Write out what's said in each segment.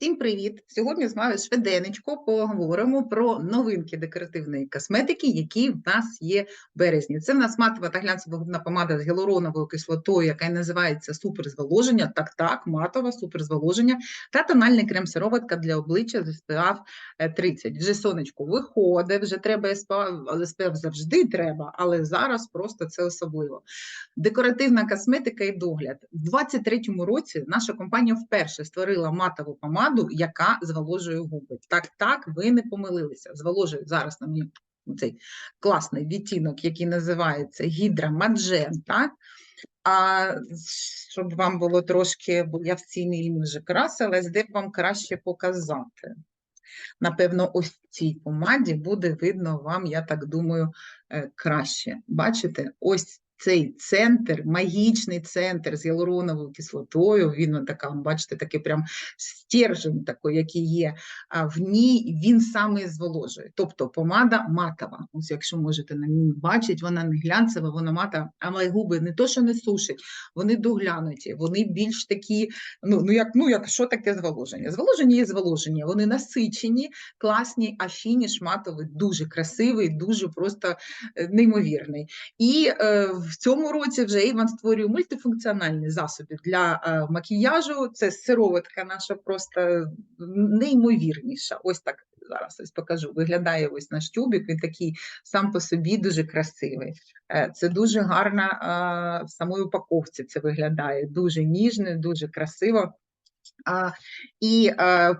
Всім привіт! Сьогодні з вами швиденечко поговоримо про новинки декоративної косметики, які в нас є в березні. Це в нас матова та глянцева губна помада з гіалуроновою кислотою, яка називається суперзволоження. Так, так, матова суперзволоження та тональний крем-сироватка для обличчя з SPF 30. Вже сонечко виходить, вже треба SPF завжди треба, але зараз просто це особливо. Декоративна косметика і догляд. У 2023 році наша компанія вперше створила матову помаду яка зволожує губи. Так, так, ви не помилилися. Зволожує зараз на мені цей класний відтінок, який називається гідра Маджента. А щоб вам було трошки, бо я в цій не вже красилась, де б вам краще показати. Напевно, ось цій помаді буде видно вам, я так думаю, е, краще. Бачите, ось цей центр, магічний центр з гіалуроновою кислотою, він така, бачите, такий прям стержень, такий, який є а в ній, він саме зволожує. Тобто помада матова. Ось якщо можете на ній бачити, вона не глянцева, вона матова, але губи не то, що не сушать, вони доглянуті, вони більш такі, ну, ну як ну як що таке зволоження? Зволоження є зволоження, вони насичені, класні, а фініш матовий, дуже красивий, дуже просто е, неймовірний. І е, в цьому році вже Іван створює мультифункціональні засоби для е, макіяжу. Це сироватка наша просто неймовірніша. Ось так зараз ось покажу. Виглядає ось наш тюбик, він такий сам по собі дуже красивий. Е, це дуже гарна е, в самої упаковці це виглядає, дуже ніжне, дуже красиво. І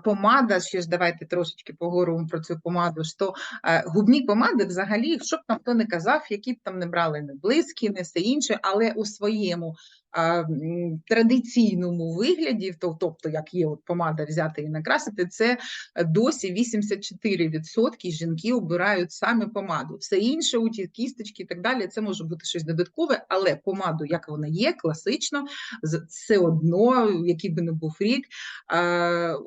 помада, щось давайте трошечки поговоримо про цю помаду. що а, губні помади взагалі, що б там хто не казав, які б там не брали не близькі, не все інше, але у своєму традиційному вигляді, тобто, як є от помада взяти і накрасити, це досі 84% жінки обирають саме помаду. Все інше, у ті кісточки і так далі, це може бути щось додаткове, але помаду, як вона є, класично, все одно, який би не був рік,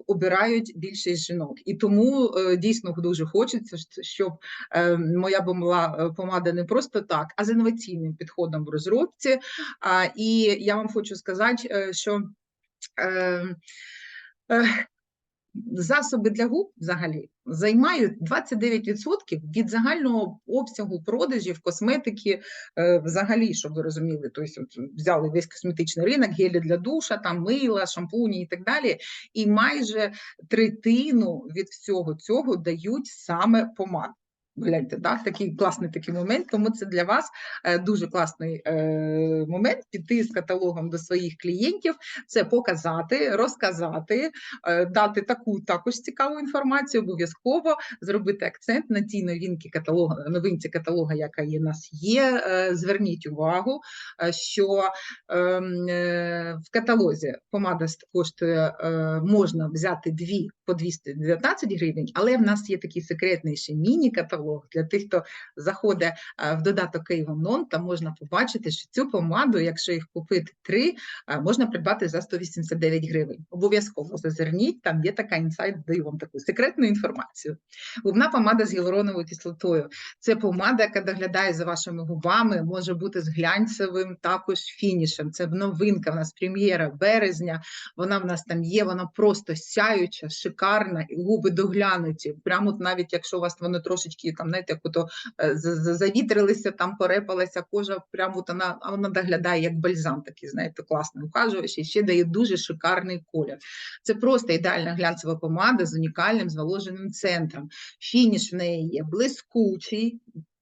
обирають більшість жінок. І тому е, дійсно дуже хочеться, щоб е, моя була е, помада не просто так, а з інноваційним підходом в розробці. І я вам хочу сказати, е, що е, е, засоби для губ взагалі займають 29% від загального обсягу продажів косметики взагалі, щоб ви розуміли, тобто взяли весь косметичний ринок, гелі для душа, там мила, шампуні і так далі. І майже третину від всього цього дають саме помад. Гляньте, да? такий класний такий момент, тому це для вас е, дуже класний е, момент піти з каталогом до своїх клієнтів, це показати, розказати, е, дати таку також цікаву інформацію, обов'язково зробити акцент на тій новинці каталогу, новинці каталога, яка є нас є. Зверніть увагу, що ем, в каталозі помада коштує, можна взяти дві по 219 гривень, але в нас є такий секретний ще міні-каталог. Для тих, хто заходить е, в додаток Києвом там можна побачити, що цю помаду, якщо їх купити три, е, можна придбати за 189 гривень. Обов'язково зазирніть, там є така інсайт, даю вам таку секретну інформацію. Губна помада з гіалуроновою кислотою. Це помада, яка доглядає за вашими губами, може бути з глянцевим також фінішем. Це новинка, в нас прем'єра березня. Вона в нас там є, вона просто сяюча, шикарна, і губи доглянуті. Прямо навіть якщо у вас воно трошечки там, знаєте, то е, завітрилися, там порепалася кожа, прямо вона, вона доглядає як бальзам, такий, знаєте, класний ухажуючий, ще дає дуже шикарний колір. Це просто ідеальна глянцева помада з унікальним зволоженим центром. Фініш в неї є блискучий,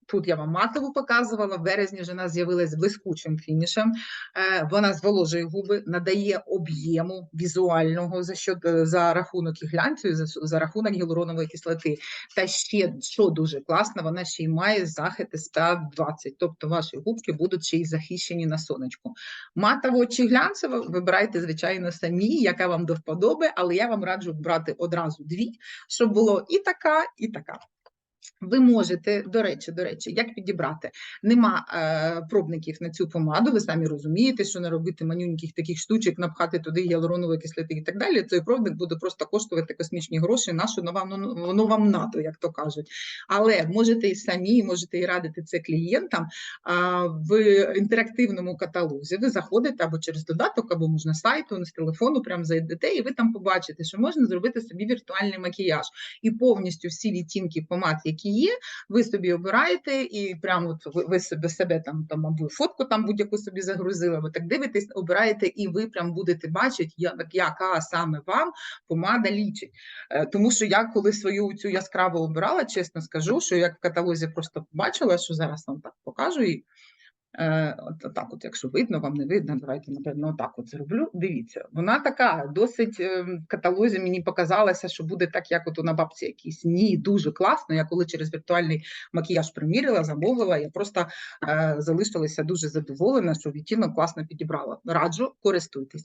Тут я вам матову показувала, в березні вже вона з'явилася з блискучим фінішем. Е, вона зволожує губи, надає об'єму візуального за що, е, за рахунок і глянцю, за, за рахунок гіалуронової кислоти. Та ще, що дуже класно, вона ще й має захист SPF 20, тобто ваші губки будуть ще й захищені на сонечку. Матово чи глянцево вибирайте, звичайно, самі, яка вам до вподоби, але я вам раджу брати одразу дві, щоб було і така, і така. Ви можете, до речі, до речі, як підібрати? Нема е, пробників на цю помаду. Ви самі розумієте, що не робити манюньких таких штучок, напхати туди гіалуронової кислоти і так далі. Цей пробник буде просто коштувати космічні гроші. Нащо воно вам воно вам надо, як то кажуть. Але можете і самі, можете і радити це клієнтам. А, в інтерактивному каталозі ви заходите або через додаток, або можна сайту, з телефону, прямо зайдете, і ви там побачите, що можна зробити собі віртуальний макіяж і повністю всі відтінки помад, які є, ви собі обираєте, і прямо от ви, ви себе себе там, там або фотку там будь-яку собі загрузили, ви так дивитесь, обираєте, і ви прям будете бачити, як, яка саме вам помада лічить. Е, Тому що я коли свою цю яскраву обирала, чесно скажу, що як в каталозі просто побачила, що зараз вам так покажу і. Е, от так, от, якщо видно, вам не видно, давайте напевно отак от зроблю. Дивіться, вона така досить е, в каталозі мені показалося, що буде так, як от на бабці якійсь. Ні, дуже класно. Я коли через віртуальний макіяж примірила, замовила, я просто е, залишилася дуже задоволена, що відтінок класно підібрала. Раджу, користуйтесь.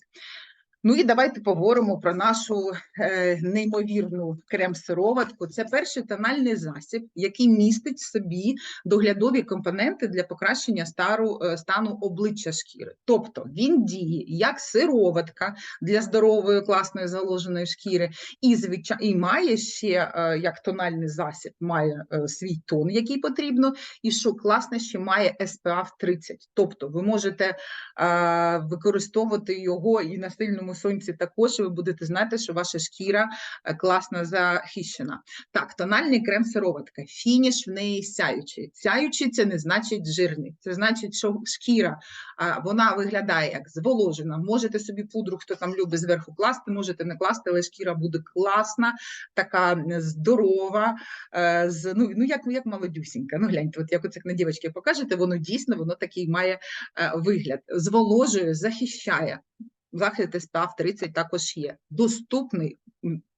Ну і давайте поговоримо про нашу е, неймовірну крем-сироватку. Це перший тональний засіб, який містить в собі доглядові компоненти для покращення стару, е, стану обличчя шкіри. Тобто він діє як сироватка для здорової, класної заложеної шкіри, і звичай, і має ще е, як тональний засіб, має свій тон, який потрібно, і що класно, ще має SPF 30. Тобто ви можете використовувати його і на сильному сонці також, ви будете знати, що ваша шкіра е, класно захищена. Так, тональний крем сироватка, фініш в неї сяючий. Сяючий це не значить жирний, це значить, що шкіра вона виглядає як зволожена. Можете собі пудру, хто там любить зверху класти, можете не класти, але шкіра буде класна, така здорова, е, з, ну, ну як, як молодюсінька. Ну гляньте, от як оце на дівчатки покажете, воно дійсно воно такий має е, вигляд. Зволожує, захищає. Захист SPF 30 також є. Доступний,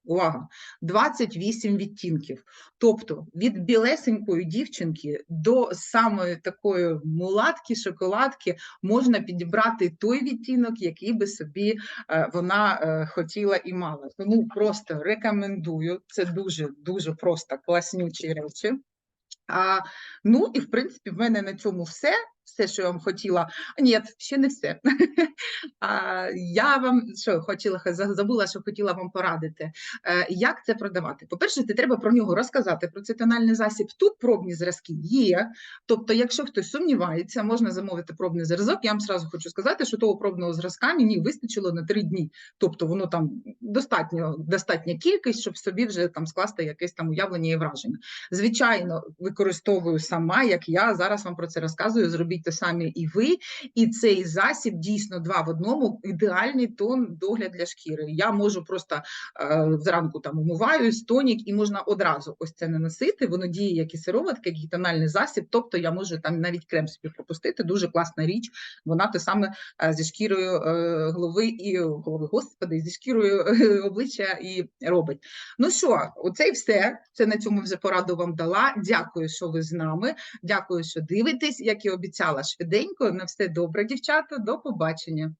увага, 28 відтінків. Тобто від білесенької дівчинки до самої такої мулатки, шоколадки можна підібрати той відтінок, який би собі е, вона е, хотіла і мала. Тому просто рекомендую. Це дуже дуже просто класнючі речі. А, ну і в принципі, в мене на цьому все. Все, що я вам хотіла. Ні, ще не все. а, я вам що хотіла за- забула, що хотіла вам порадити. Е, як це продавати? По-перше, ти треба про нього розказати про цей тональний засіб. Тут пробні зразки є. Тобто, якщо хтось сумнівається, можна замовити пробний зразок. Я вам сразу хочу сказати, що того пробного зразка мені вистачило на три дні. Тобто, воно там достатньо достатня кількість, щоб собі вже там скласти якесь там уявлення і враження. Звичайно, використовую сама, як я зараз вам про це розказую. Зробіть те самі і ви. І цей засіб дійсно два в одному ідеальний тон догляд для шкіри. Я можу просто е, зранку там умиваюсь, тонік, і можна одразу ось це наносити. Воно діє як і сироватка, як і тональний засіб. Тобто я можу там навіть крем собі пропустити. Дуже класна річ. Вона те саме е, зі шкірою е, голови і голови, господи, зі шкірою е, обличчя і робить. Ну що, оце і все. Це на цьому вже пораду вам дала. Дякую, що ви з нами. Дякую, що дивитесь. Як і обіцяла швиденько. На все добре, дівчата. До побачення.